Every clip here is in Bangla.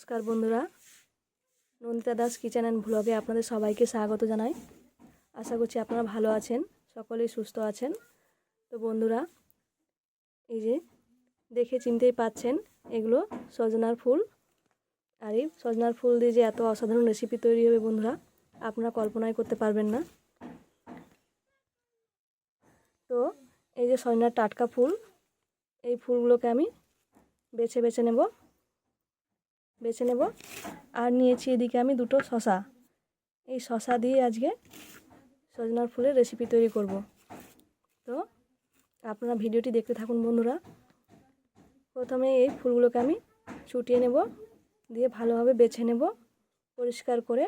নমস্কার বন্ধুরা। নন্দিতা দাস কিচেন অ্যান্ড ব্লগে আপনাদের সবাইকে স্বাগত জানাই। আশা করছি আপনারা ভালো আছেন, সকলেই সুস্থ আছেন। তো বন্ধুরা, এই যে দেখে চিনতেই পাচ্ছেন এগুলো সজনার ফুল। আর এই সজনার ফুল দিয়ে যে এত অসাধারণ রেসিপি তৈরি হবে বন্ধুরা, আপনারা কল্পনাই করতে পারবেন না। তো এই যে সজনার টাটকা ফুল, এই ফুলগুলোকে আমি বেছে বেছে নেব। বেছে নেব। আর নিয়েছি এদিকে আমি দুটো শশা এই শশা দিয়ে আজকে সজনার ফুলের রেসিপি তৈরি করব। তো আপনারা ভিডিওটি দেখতে থাকুন বন্ধুরা। প্রথমে এই ফুলগুলোকে আমি ছুটিয়ে নেব, দিয়ে ভালোভাবে বেছে নেব পরিষ্কার করে।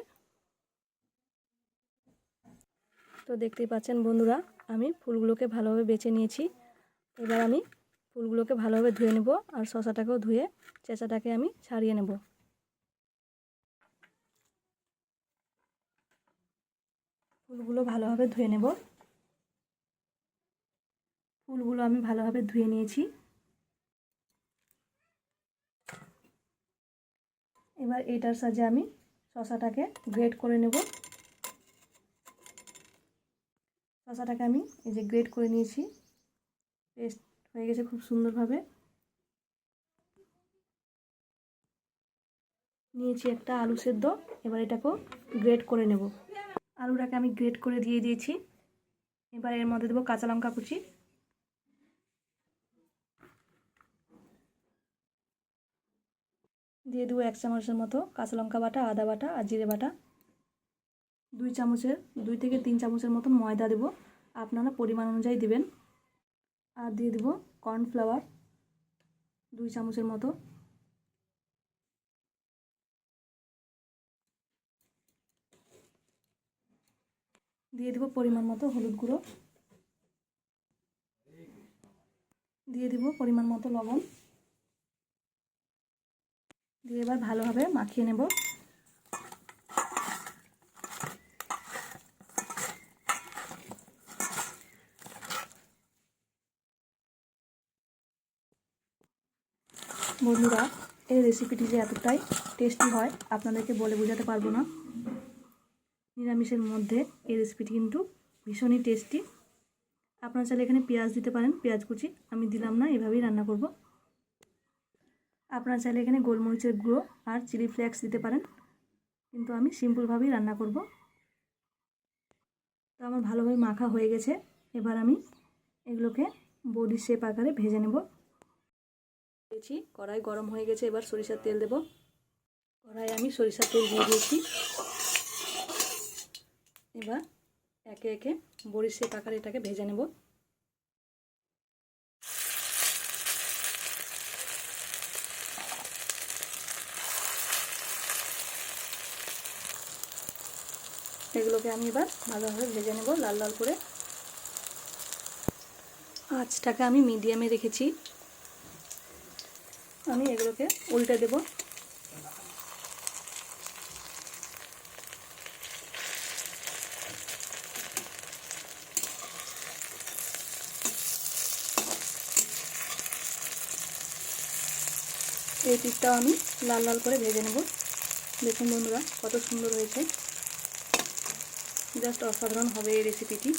তো দেখতেই পাচ্ছেন বন্ধুরা, আমি ফুলগুলোকে ভালোভাবে বেছে নিয়েছি। এবার আমি ফুলগুলোকে ভালোভাবে ধুয়ে নেব আর শশাটাকেও ধুয়ে চেঁচাটাকে আমি ছাড়িয়ে নেব। ফুলগুলো ভালোভাবে ধুয়ে নেব। ফুলগুলো আমি ভালোভাবে ধুয়ে নিয়েছি। এবার এটার সাহায্যে আমি শশাটাকে গ্রেট করে নেব। শশাটাকে আমি এই যে গ্রেট করে নিয়েছি, পেস্ট হয়ে গেছে খুব সুন্দরভাবে। নিয়েছি একটা আলু সেদ্ধ, এবার এটাকেও গ্রেট করে নেব। আলুটাকে আমি গ্রেট করে দিয়ে দিয়েছি। এবার এর মধ্যে দেবো কাঁচা লঙ্কা কুচি। দিয়ে দেবো এক চামচের মতো কাঁচা লঙ্কা বাটা, আদা বাটা আর জিরে বাটা। দুই চামচের, দুই থেকে তিন চামচের মতন ময়দা দেবো। আপনারা পরিমাণ অনুযায়ী দিবেন। আর দিয়ে দেবো কর্নফ্লাওয়ার দুই চামচের মতো। দিয়ে দেবো পরিমাণ মতো হলুদ গুঁড়ো। দিয়ে দেবো পরিমাণ মতো লবণ। দিয়ে এবার ভালোভাবে মাখিয়ে নেব। বন্ধুরা, এই রেসিপিটি যে এতটাই টেস্টি হয়, আপনাদেরকে বলে বোঝাতে পারব না। নিরামিষের মধ্যে এই রেসিপিটি কিন্তু ভীষণই টেস্টি আপনারা চাইলে এখানে পেঁয়াজ দিতে পারেন, পেঁয়াজ কুচি, আমি দিলাম না, এভাবেই রান্না করব। আপনারা চাইলে এখানে গোলমরিচের গুঁড়ো আর চিলি ফ্লেক্স দিতে পারেন, কিন্তু আমি সিম্পলভাবেই রান্না করব। তো আমার ভালোভাবে মাখা হয়ে গেছে, এবার আমি এগুলোকে বডি শেপ আকারে ভেজে নেব। দিয়েছি। কড়াই গরম হয়ে গেছে, এবার সরিষার তেল দেব। কড়াই আমি সরিষার তেল দিয়ে দিয়েছি। এবার একে একে বড়ির শেপ আকারে এটাকে ভেজে নেব। এগুলোকে আমি এবার ভালোভাবে ভেজে নেব, লাল লাল করে। আঁচটাকে আমি মিডিয়ামে রেখেছি। আমি এগুলোকে উল্টে দেব। এই পিঠটাও আমি লাল লাল করে ভেজে নেব। দেখুন বন্ধুরা, কত সুন্দর হয়েছে। জাস্ট অসাধারণ হবে এই রেসিপিটি।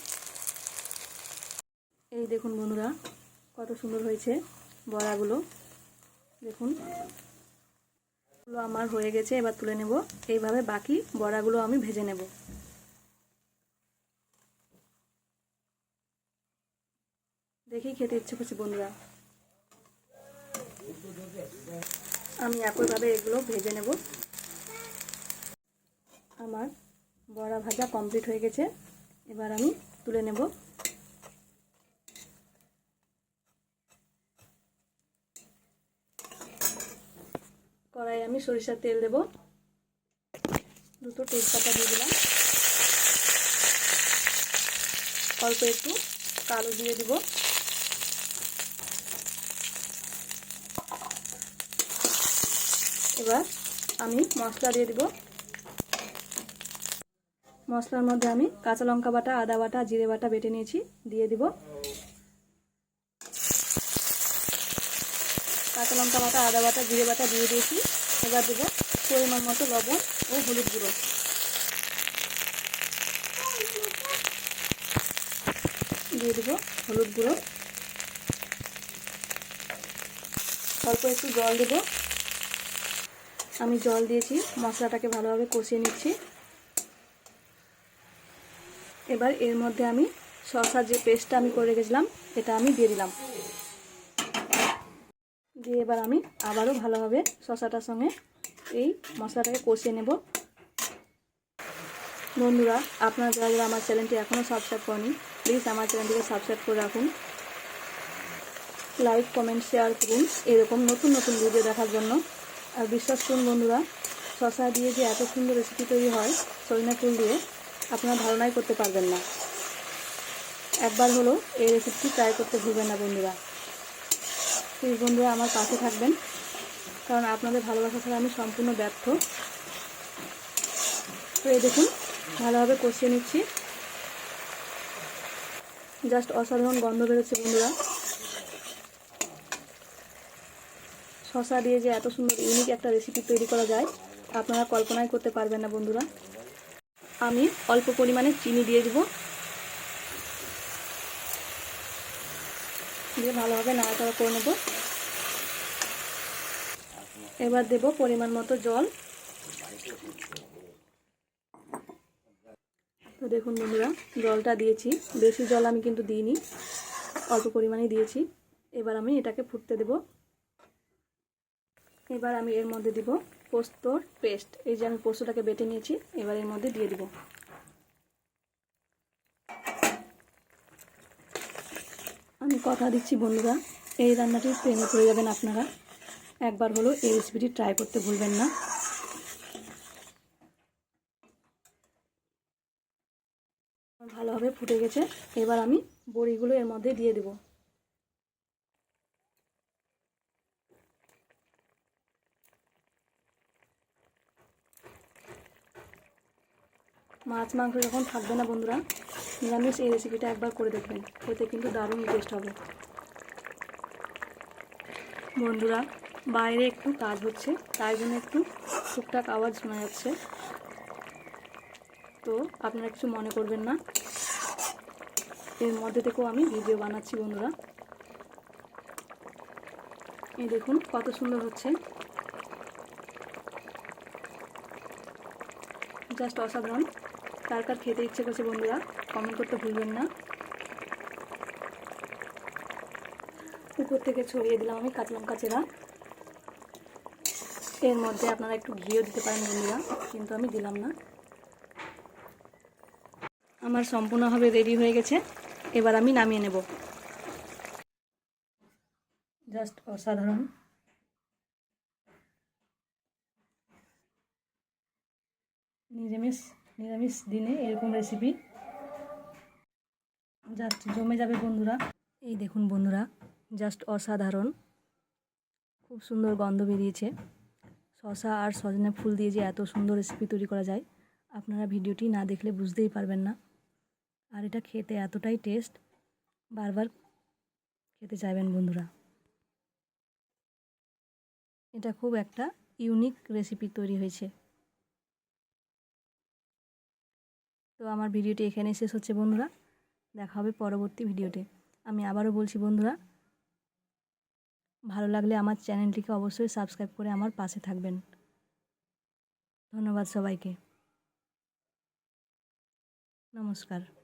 এই দেখুন বন্ধুরা, কত সুন্দর হয়েছে বড়াগুলো। দেখুন। গুলো আমার হয়ে গেছে, এবার তুলে নেব। এইভাবে বাকি বড়াগুলো আমি ভেজে নেব। দেখি খেতে ইচ্ছে করছে বন্ধুরা। আমি একইভাবে এগুলো ভেজে নেব। আমার বড়া ভাজা কমপ্লিট হয়ে গেছে। এবার আমি তুলে নেব কড়াই আমি সরিষার তেল দেব। দুটো তেজপাতা দিয়ে দিলাম। অল্প একটু কালো দিয়ে দিব। এবার আমি মশলা দিয়ে দিব। মশলার মধ্যে আমি কাঁচা লঙ্কা বাটা, আদা বাটা, জিরে বাটা বেটে নিয়েছি, দিয়ে দিব। কাঁচা লঙ্কা বাটা, আদা বাটা, জিরে বাটা দিয়ে দিয়েছি। এবার দেবো পরিমাণ মতো লবণ ও হলুদ গুঁড়ো। দিয়ে দেবো হলুদ গুঁড়ো। অল্প একটু জল দেবো। আমি জল দিয়েছি, মশলাটাকে ভালোভাবে কষিয়ে নিচ্ছি। এবার এর মধ্যে আমি শসার যে পেস্টটা আমি করে রেখেছিলাম, এটা আমি দিয়ে দিলাম। দিয়ে এবার আমি আবারও ভালোভাবে শশাটার সঙ্গে এই মশলাটাকে কষিয়ে নেব। বন্ধুরা, আপনারা যারা যারা আমার চ্যানেলটি এখনও সাবস্ক্রাইব করেনি প্লিজ আমার চ্যানেলটিকে সাবস্ক্রাইব করে রাখুন। লাইক কমেন্ট শেয়ার করুন এরকম নতুন নতুন ভিডিও দেখার জন্য। আর বিশ্বাস করুন বন্ধুরা শশা দিয়ে যে এত সুন্দর রেসিপি তৈরি হয় সরিনা ফুল দিয়ে আপনারা ধারণাই করতে পারবেন না। একবার হলো এই রেসিপিটি ট্রাই করতে ভুলবেন না বন্ধুরা। প্লিজ বন্ধুরা আমার পাশে থাকবেন। কারণ আপনাদের ভালোবাসা ছাড়া আমি সম্পূর্ণ ব্যর্থ। তো এই দেখুন, ভালোভাবে কষিয়ে নিচ্ছি। জাস্ট অসাধারণ গন্ধ বেরোচ্ছে বন্ধুরা। শশা দিয়ে যে এত সুন্দর ইউনিক একটা রেসিপি তৈরি করা যায়, আপনারা কল্পনাই করতে পারবেন না বন্ধুরা। আমি অল্প পরিমাণে চিনি দিয়ে দেবো। দিয়ে ভালোভাবে নাড়াচাড়া করে নেব। এবার দেব পরিমাণ মতো জল। তো দেখুন বন্ধুরা, জলটা দিয়েছি। বেশি জল আমি কিন্তু দিইনি, অল্প পরিমাণেই দিয়েছি। এবার আমি এটাকে ফুটতে দেব। এবার আমি এর মধ্যে দিব পোস্তর পেস্ট। এই যে আমি পোস্তটাকে বেটে নিয়েছি, এবার এর মধ্যে দিয়ে দিব। আমি কথা দিচ্ছি বন্ধুরা, এই রান্নাটি প্রেমে পড়ে যাবেন আপনারা। একবার হলো এই রেসিপিটি ট্রাই করতে ভুলবেন না। ভালোভাবে ফুটে গেছে। এবার আমি বড়িগুলো এর মধ্যে দিয়ে দেব। মাছ, মাংস যখন থাকবে না বন্ধুরা, নিরামিষ এই রেসিপিটা একবার করে দেখবেন। এতে কিন্তু দারুণ টেস্ট হবে। বন্ধুরা বাইরে একটু কাজ হচ্ছে, তাই জন্য একটু টুকটাক আওয়াজ শোনা যাচ্ছে। তো আপনারা কিছু মনে করবেন না। এর মধ্যে থেকেও আমি ভিডিও বানাচ্ছি, বন্ধুরা। এই দেখুন কত সুন্দর হচ্ছে। জাস্ট অসাধারণ। কার কার খেতে ইচ্ছে করছে, বন্ধুরা কমেন্ট করতে ভুলবেন না। উপর থেকে ছড়িয়ে দিলাম আমি কাঁচা লঙ্কা চেরা। এর মধ্যে আপনারা একটু ঘিও দিতে পারেন বন্ধুরা, কিন্তু আমি দিলাম না। আমার সম্পূর্ণভাবে রেডি হয়ে গেছে। এবার আমি নামিয়ে নেব। জাস্ট অসাধারণ। নিরামিষ নিরামিষ দিনে এরকম রেসিপি জাস্ট জমে যাবে বন্ধুরা। এই দেখুন বন্ধুরা জাস্ট অসাধারণ। খুব সুন্দর গন্ধ বেরিয়েছে। শশা আর সজনে ফুল দিয়ে যে এত সুন্দর রেসিপি তৈরি করা যায়, আপনারা ভিডিওটি না দেখলে বুঝতেই পারবেন না। আর এটা খেতে এতটাই টেস্ট বারবার খেতে চাইবেন বন্ধুরা। এটা খুব একটা ইউনিক রেসিপি তৈরি হয়েছে। তো আমার ভিডিওটি এখানে শেষ হচ্ছে বন্ধুরা। দেখা হবে পরবর্তী ভিডিওতে। আমি আবারও বলছি বন্ধুরা ভালো লাগলে আমার চ্যানেলটিকে অবশ্যই সাবস্ক্রাইব করে আমার পাশে থাকবেন। ধন্যবাদ সবাইকে। নমস্কার।